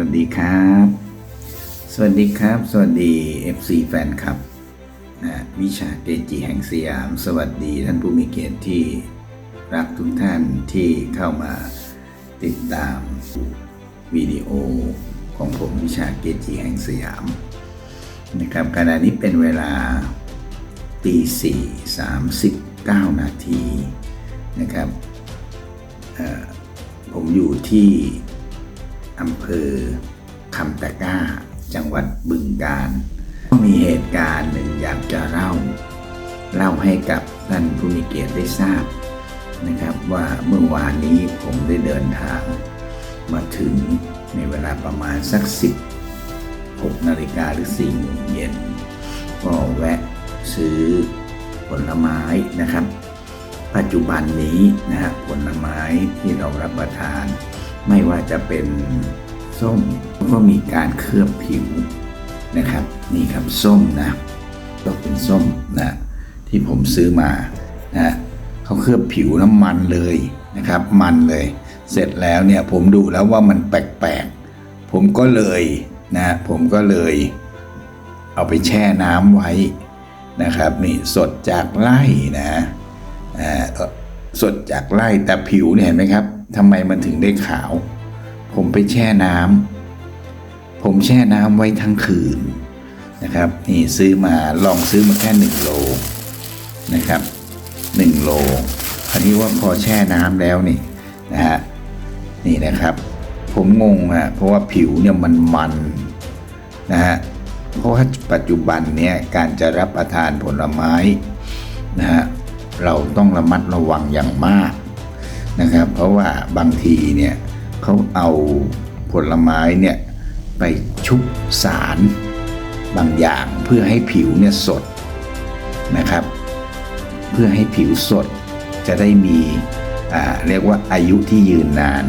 วัสดีครับ สวัสดีครับ สวัสดี FC แฟนคลับนะวิชาเกจิแห่งสยาม สวัสดีท่านผู้มีเกียรติที่รักทุกท่านที่เข้ามาติดตามวิดีโอของผมวิชาเกจิแห่งสยามนะครับขณะนี้เป็นเวลาตีสี่สามสิบเก้านาทีนะครับผมอยู่ที่ อำเภอคำตะก้า จังหวัดบึงกาฬก็มีเหตุการณ์หนึ่งอยากจะเล่า เล่าให้กับท่านผู้มีเกียรติได้ทราบนะครับว่าเมื่อวานนี้ผมได้เดินทาง มาถึงในเวลาประมาณสักสิบหกนาฬิกาหรือสี่โมงเย็น ก็แวะซื้อผลไม้นะครับ ปัจจุบันนี้นะฮะผลไม้ที่เรารับประทาน ไม่ว่าจะเป็นส้มก็มีการเคลือบผิวนะครับ นี่ครับส้มนะก็เป็นส้มนะที่ผมซื้อมานะเขาเคลือบผิวน้ำมันเลยนะครับ มันเลย เสร็จแล้วเนี่ยผมดูแล้วว่ามันแปลกๆ ผมก็เลยนะผมก็เลยเอาไปแช่น้ำไว้นะครับนี่สดจากไร่นะอ่าเออสดจากไร่แต่ผิวเนี่ยเห็นไหมครับ ทำไมมันถึงได้ขาว ผมไปแช่น้ำผมแช่น้ำไว้ทั้งคืนนะครับนี่ซื้อมาลองซื้อมาแค่หนึ่งโลนะครับหนึ่งโลคราวนี้ว่าพอแช่น้ำแล้วนี่นะฮะนี่นะครับ ผมงงอะเพราะว่าผิวเนี่ยมันมันนะฮะเพราะว่าปัจจุบันเนี่ยการจะรับประทานผลไม้นะฮะเราต้องระมัดระวังอย่างมาก นะครับ เพราะว่าบางทีเนี่ยเขาเอาผลไม้เนี่ยไปชุบสารบางอย่างเพื่อให้ผิวเนี่ยสดนะครับ เพื่อให้ผิวสดจะได้มีเรียกว่าอายุที่ยืนนาน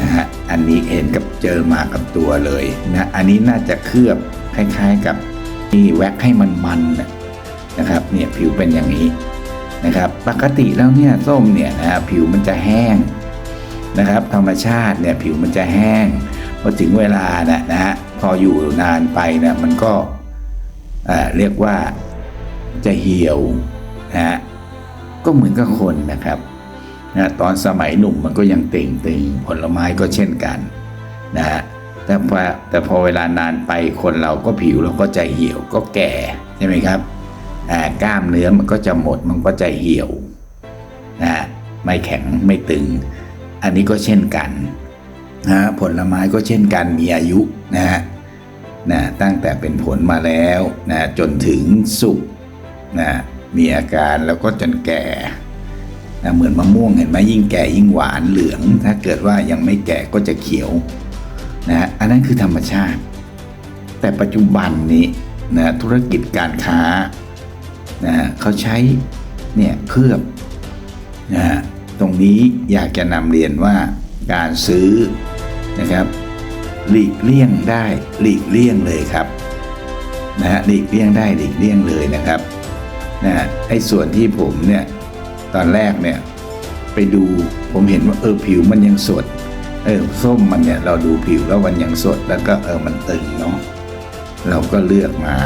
นะฮะอันนี้เห็นกับเจอมากับตัวเลยนะอันนี้น่าจะเคลือบคล้ายๆกับที่แว็กให้มันๆนนะครับเนี่ยผิวเป็นอย่างนี้ นะครับปกติแล้วเนี่ยส้มเนี่ยนะผิวมันจะแห้งนะครับ ธรรมชาติเนี่ยผิวมันจะแห้งพอถึงเวลานะนะฮะพออยู่นานไปเนี่ยมันก็เอ่อเรียกว่าจะเหี่ยวนะฮะก็เหมือนกับคนนะครับนะตอนสมัยหนุ่มมันก็ยังเต่งตึงผลไม้ก็เช่นกันนะฮะแต่พอแต่พอเวลานานไปคนเราก็ผิวเราก็จะเหี่ยวก็แก่ใช่ไหมครับ กล้ามเนื้อมันก็จะหมดมันก็จะเหี่ยวนะไม่แข็งไม่ตึง อันนี้ก็เช่นกันนะผลไม้ก็เช่นกันมีอายุนะฮะนะตั้งแต่เป็นผลมาแล้วนะจนถึงสุกนะมีอาการแล้วก็จนแก่นะเหมือนมะม่วงเห็นไหมยิ่งแก่ยิ่งหวานเหลือง ถ้าเกิดว่ายังไม่แก่ก็จะเขียวนะอันนั้นคือธรรมชาติ แต่ปัจจุบันนี้นะธุรกิจการค้า นะฮะเขาใช้เนี่ยเคลือบนะฮะตรงนี้อยากจะนำเรียนว่าการซื้อนะครับ หลีกเลี่ยงได้หลีกเลี่ยงเลยครับนะฮะหลีกเลี่ยงได้หลีกเลี่ยงเลยนะครับนะฮะไอ้ส่วนที่ผมเนี่ยตอนแรกเนี่ยไปดูผมเห็นว่าเออผิวมันยังสดเออส้มมันเนี่ยเราดูผิวแล้วมันยังสดแล้วก็เออมันตึงเนาะเราก็เลือกมา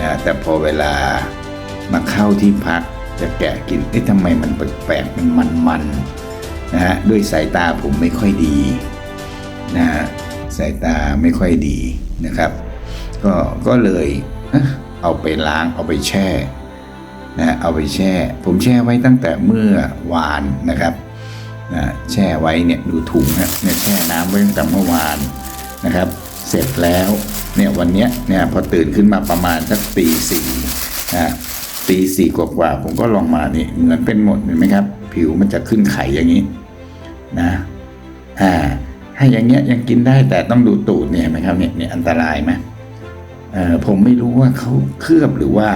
นะแต่พอเวลา มาเข้าที่พักจะแกะกินเอ๊ะทำไมมันแปลกๆมันมันๆนะฮะด้วยสายตาผมไม่ค่อยดีนะฮะสายตาไม่ค่อยดีนะครับ ก็ก็เลยเอ๊ะเอาไปล้างเอาไปแช่นะเอาไปแช่ ผมแช่ไว้ตั้งแต่เมื่อวานนะครับนะแช่ไว้เนี่ยดูถุงฮะเนี่ยแช่น้ำไว้ตั้งแต่เมื่อวานนะครับ เสร็จแล้วเนี่ยวันเนี้ยเนี่ยพอตื่นขึ้นมาประมาณสักตีสี่นะ ตีสี่กว่าๆผมก็ลองมานี่เหมือนเป็นหมดเห็นไหมครับ ผิวมันจะขึ้นไข่อย่างนี้นะอ่าให้อย่างเงี้ยยังกินได้แต่ต้องดูตูดเนี่ยเห็นไหมครับเนี่ยเนี่ยอันตรายไหมเออผมไม่รู้ว่าเขาเคลือบหรือว่า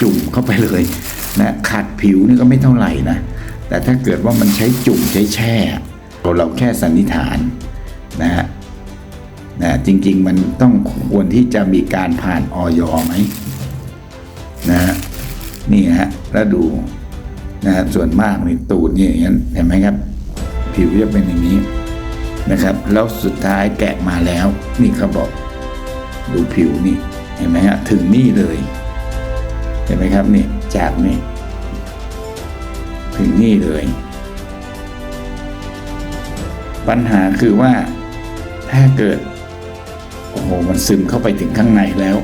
จุ่มเข้าไปเลยนะขัดผิวนี่ก็ไม่เท่าไหร่นะแต่ถ้าเกิดว่ามันใช้จุ่มใช้แช่เราเราแค่สันนิษฐานนะฮะนะจริง ๆ มันต้องควรที่จะมีการผ่านออยไหมนะฮะ นี่ฮะแล้วดูนะฮะส่วนมากในตูดนี่อย่างนั้นเห็นไหมครับ ผิวจะเป็นอย่างนี้นะครับ แล้วสุดท้ายแกะมาแล้ว นี่เขาบอก ดูผิวนี่เห็นไหมฮะถึงนี่เลย เห็นไหมครับนี่จากนี่ถึงนี่เลย ปัญหาคือว่าถ้าเกิด โอ้โห มันซึมเข้าไปถึงข้างในแล้ว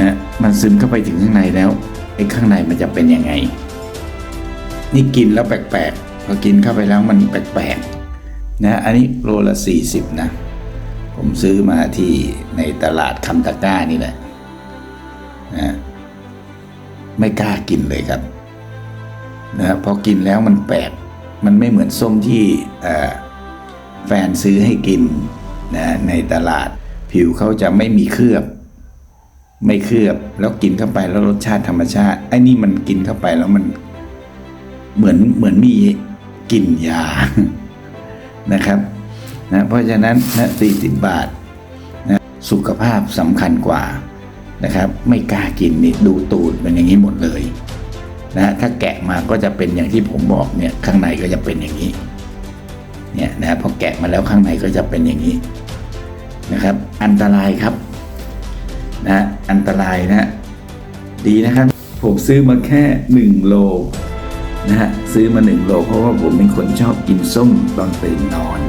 นะ มันซึมเข้าไปถึงข้างในแล้วไอ้ข้างในมันจะเป็นยังไง นี่กินแล้วแปลกๆพอกินเข้าไปแล้วมันแปลกๆนะอันนี้โลละสี่สิบนะ ผมซื้อมาที่ในตลาดคำตะก้านี่แหละนะไม่กล้ากินเลยครับนะพอกินแล้วมันแปลกมันไม่เหมือนส้มที่แฟนซื้อให้กินนะในตลาดผิวเขาจะไม่มีเคลือบ ไม่เคลือบแล้วกินเข้าไปแล้วรสชาติธรรมชาติไอ้นี่มันกินเข้าไปแล้วมันเหมือนเหมือนมีกลิ่นยานะครับนะเพราะฉะนั้นนะ40บาทนะสุขภาพสำคัญกว่านะครับ ไม่กล้ากินนี่ดูตูดเป็นอย่างนี้หมดเลยนะถ้าแกะมาก็จะเป็นอย่างที่ผมบอกเนี่ยข้างในก็จะเป็นอย่างนี้เนี่ยนะพอแกะมาแล้วข้างในก็จะเป็นอย่างนี้นะครับ อันตรายครับ นะอันตรายนะดีนะครับ ผมซื้อมาแค่ 1 โลนะฮะซื้อมา 1 โล เพราะว่าผมเป็นคนชอบกินส้มตอนตื่นนอน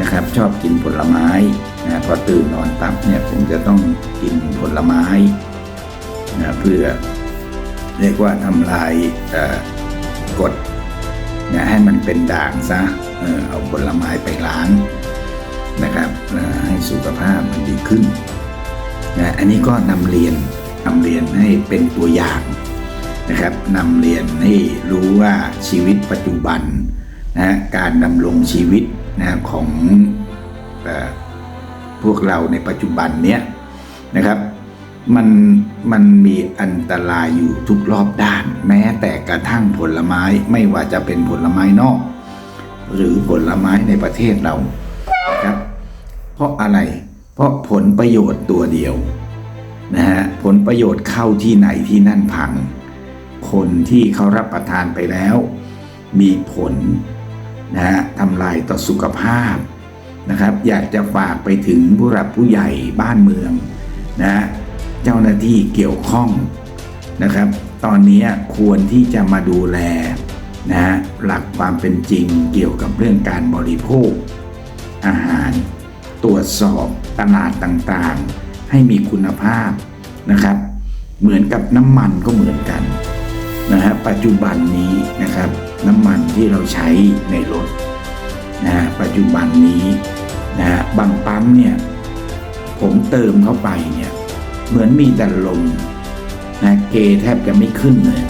นะครับ ชอบกินผลไม้นะพอตื่นนอนปั๊บเนี่ยผมจะต้องกินผลไม้นะเพื่อเรียกว่าทำลายเอ่อกรดนะให้มันเป็นด่างซะเออเอาผลไม้ไปล้างนะครับให้สุขภาพมันดีขึ้น นะอันนี้ก็นำเรียนนำเรียนให้เป็นตัวอย่างนะครับนำเรียนให้รู้ว่าชีวิตปัจจุบันนะการดำรงชีวิตนะของออพวกเราในปัจจุบันเนี้ยนะครับมันมันมีอันตรายอยู่ทุกรอบด้าน แม้แต่กระทั่งผลไม้ไม่ว่าจะเป็นผลไม้นอก หรือผลไม้ในประเทศเรานะครับ เพราะอะไร เพราะผลประโยชน์ตัวเดียวนะฮะผลประโยชน์เข้าที่ไหนที่นั่นพัง คนที่เขารับประทานไปแล้ว มีผลนะฮะทำลายต่อสุขภาพนะครับ อยากจะฝากไปถึงผู้หลักผู้ใหญ่บ้านเมืองนะฮะเจ้าหน้าที่เกี่ยวข้องนะครับ ตอนนี้ควรที่จะมาดูแลนะฮะหลักความเป็นจริงเกี่ยวกับเรื่องการบริโภคอาหาร ตรวจสอบตลาดต่างๆ ให้มีคุณภาพนะครับ เหมือนกับน้ำมันก็เหมือนกันนะฮะปัจจุบันนี้นะครับน้ำมันที่เราใช้ในรถนะฮะปัจจุบันนี้นะฮะบางปั๊มเนี่ยผมเติมเข้าไปเนี่ยเหมือนมีแต่ลมนะเกแทบจะไม่ขึ้นเลย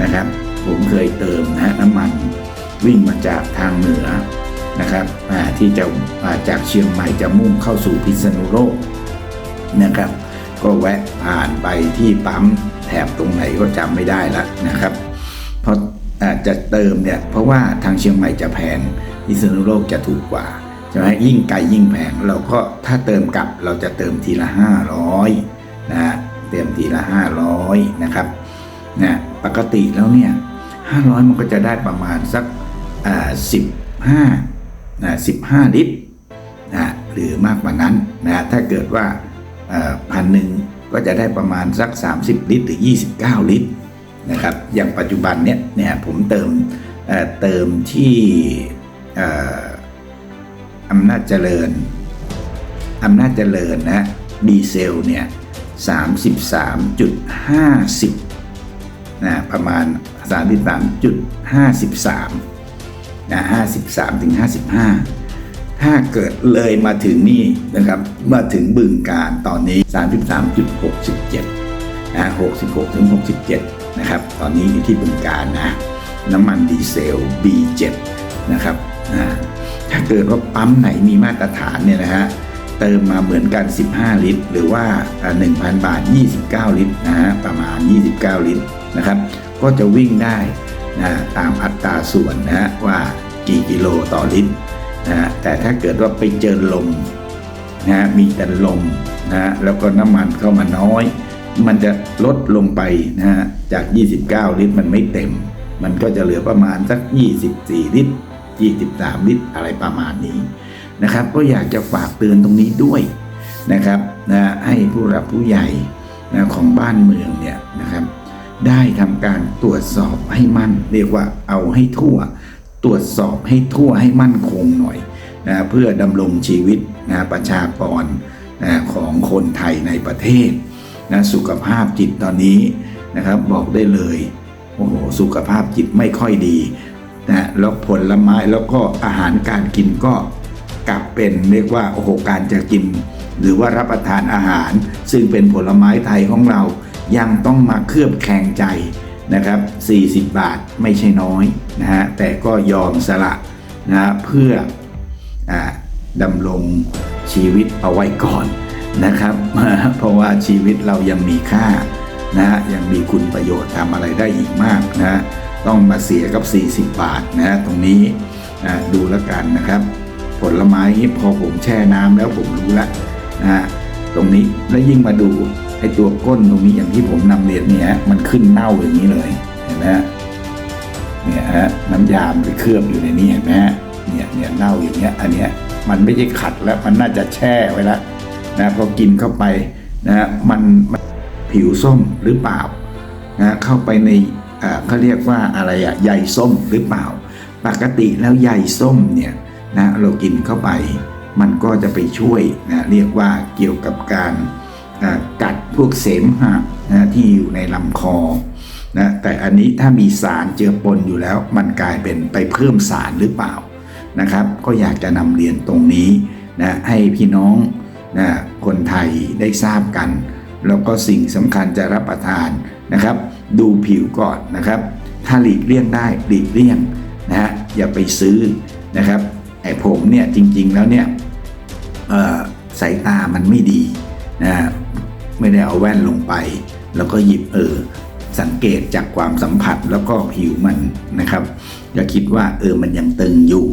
นะครับ ผมเคยเติมนะฮะน้ำมันวิ่งมาจากทางเหนือ นะครับอ่าที่จะาจากเชียงใหม่จะมุ่งเข้าสู่พิษณุโลกนะครับ ก็แวะผ่านไปที่ปั๊มแถบตรงไหนก็จำไม่ได้ละนะครับ เพราะอาจะเติมเนี่ยเพราะว่าทางเชียงใหม่จะแพงพิษณุโลกจะถูกกว่าใช่ไหมยิ่งไกลยิ่งแพงเราก็ถ้าเติมกลับเราจะเติมทีละ 500นะเติมทีละ 500นะครับนะปกติแล้วเนี่ย500 มันก็จะได้ประมาณสักอ่า15นะ 15 ลิตรนะหรือมากกว่านั้นนะถ้าเกิดว่าพันหนึ่งก็จะได้ประมาณสัก 30 ลิตร หรือ 29 ลิตรนะครับอย่างปัจจุบันเนี้ยเนี่ยผมเติมเเติมที่เอ่ออำนาจเจริญอำนาจเจริญนะดีเซลเนี่ย33.50นะประมาณ 33.53 นะ53ถึง55 ถ้าเกิดเลยมาถึงนี่นะครับมาถึงบึงการตอนนี้ 33.67นะ66ถึง67 นะครับ ตอนนี้อยู่ที่บึงการนะ น้ำมันดีเซล B7 นะครับนะถ้าเกิดว่าปั๊มไหนมีมาตรฐานเนี่ยนะฮะเติมมาเหมือนกัน 15 ลิตร หรือว่า 1,000 บาท 29 ลิตรนะฮะประมาณ 29 ลิตรนะครับ ก็จะวิ่งได้นะตามอัตราส่วนนะฮะว่า กี่กิโลต่อลิตรนะฮะแต่ถ้าเกิดว่าไปเจอลมนะฮะมีแต่ลมนะฮะแล้วก็น้ำมันเข้ามาน้อย มันจะลดลงไปนะฮะจาก 29 ลิตรมันไม่เต็ม มันก็จะเหลือประมาณสัก 24 ลิตร 23 ลิตรอะไรประมาณนี้นะครับ ก็อยากจะฝากเตือนตรงนี้ด้วยนะครับนะให้ผู้รับผู้ใหญ่นะของบ้านเมืองเนี่ยนะครับ ได้ทำการตรวจสอบให้มั่น เรียกว่าเอาให้ทั่ว ตรวจสอบให้ทั่วให้มั่นคงหน่อยนะเพื่อดำรงชีวิตนะประชากรนะของคนไทยในประเทศนะสุขภาพจิตตอนนี้นะครับบอกได้เลยโอ้โหสุขภาพจิตไม่ค่อยดีนะแล้วผลไม้แล้วก็อาหารการกินก็กลับเป็นเรียกว่าโอ้โหการจะกิน หรือว่ารับประทานอาหาร ซึ่งเป็นผลไม้ไทยของเรายังต้องมาเคลือบแคลงใจ นะครับ 40 บาทไม่ใช่น้อยนะฮะแต่ก็ยอมสละนะเพื่ออดำรงชีวิตเอาไว้ก่อนนะครับ เพราะว่าชีวิตเรายังมีค่านะฮะยังมีคุณประโยชน์ทำอะไรได้อีกมากนะต้องมาเสียกับ 40 บาทนะตรงนี้นะดูแล้วกันนะครับ ผลไม้นี้พอผมแช่น้ำแล้วผมรู้แล้วนะฮะตรงนี้แล้วยิ่งมาดู อ้ตัวก้นตรงนี้อย่างที่ผมนำเรียนเนี่ยมันขึ้นเน่าอย่างนี้เลยเห็นไหมฮะเนี่ยฮะน้ำยามไปเคลือบอยู่ในนี้เห็นไหมฮะเนี่ยเนี่ยเน่าอย่างเงี้ยอันเนี้ยมันไม่ใช่ขัดแล้วมันน่าจะแช่ไว้แล้วนะพอกินเข้าไปนะมันมันผิวส้มหรือเปล่านะเข้าไปในอ่าเขาเรียกว่าอะไรอะใยส้มหรือเปล่า ปกติแล้วใยส้มเนี่ยนะเรากินเข้าไป มันก็จะไปช่วยนะเรียกว่าเกี่ยวกับการอ่ กัดพวกเสมหะนะที่อยู่ในลำคอนะแต่อันนี้ถ้ามีสารเจือปนอยู่แล้ว มันกลายเป็นไปเพิ่มสารหรือเปล่านะครับ ก็อยากจะนำเรียนตรงนี้นะให้พี่น้องนะคนไทยได้ทราบกัน แล้วก็สิ่งสำคัญจะรับประทานนะครับ ดูผิวก่อนนะครับ ถ้าหลีกเลี่ยงได้หลีกเลี่ยงนะฮะอย่าไปซื้อนะครับไอ้ผมเนี่ยจริงๆแล้วเนี่ยเอ่อสายตามันไม่ดีนะ ไม่ได้เอาแว่นลงไป แล้วก็หยิบเออสังเกตจากความสัมผัสแล้วก็ผิวมันนะครับอย่าคิดว่าเออมันยังตึงอยู่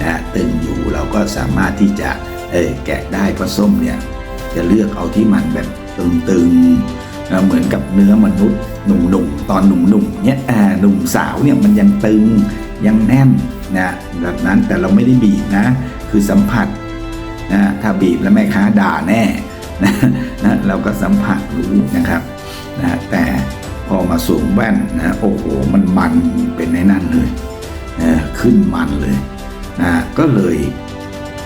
นะฮะตึงอยู่เราก็สามารถที่จะเออแกะได้เพราะส้มเนี่ยจะเลือกเอาที่มันแบบตึงๆนะเหมือนกับเนื้อมนุษย์หนุ่มๆตอนหนุ่มๆเนี่ยอ่าหนุ่มสาวเนี่ยมันยังตึงยังแน่นนะแบบนั้นแต่เราไม่ได้บีบนะ คือสัมผัสนะถ้าบีบแล้วแม่ค้าด่าแน่ นะเราก็สัมผัสรู้นะครับนะแต่พอมาสวมแว่นนะโอ้โหมันมันเป็นในนั่นเลยนะขึ้นมันเลยนะก็เลย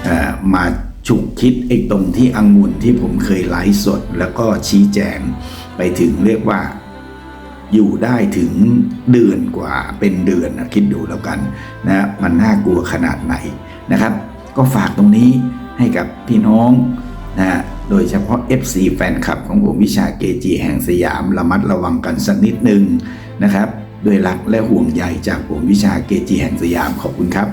อ่อมาฉุกคิดไอ้ตรงที่องุ่นที่ผมเคยไลฟ์สด แล้วก็ชี้แจงไปถึงเรียกว่าอยู่ได้ถึงเดือนกว่าเป็นเดือนนะคิดดูแล้วกันนะมันน่ากลัวขนาดไหนนะครับ ก็ฝากตรงนี้ให้กับพี่น้องนะ โดยเฉพาะ FC แฟนคลับของผมวิชาเกจีแห่งสยามระมัดระวังกันสักนิดหนึ่งนะครับ ด้วยรักและห่วงใยจากผมวิชาเกจีแห่งสยามขอบคุณครับ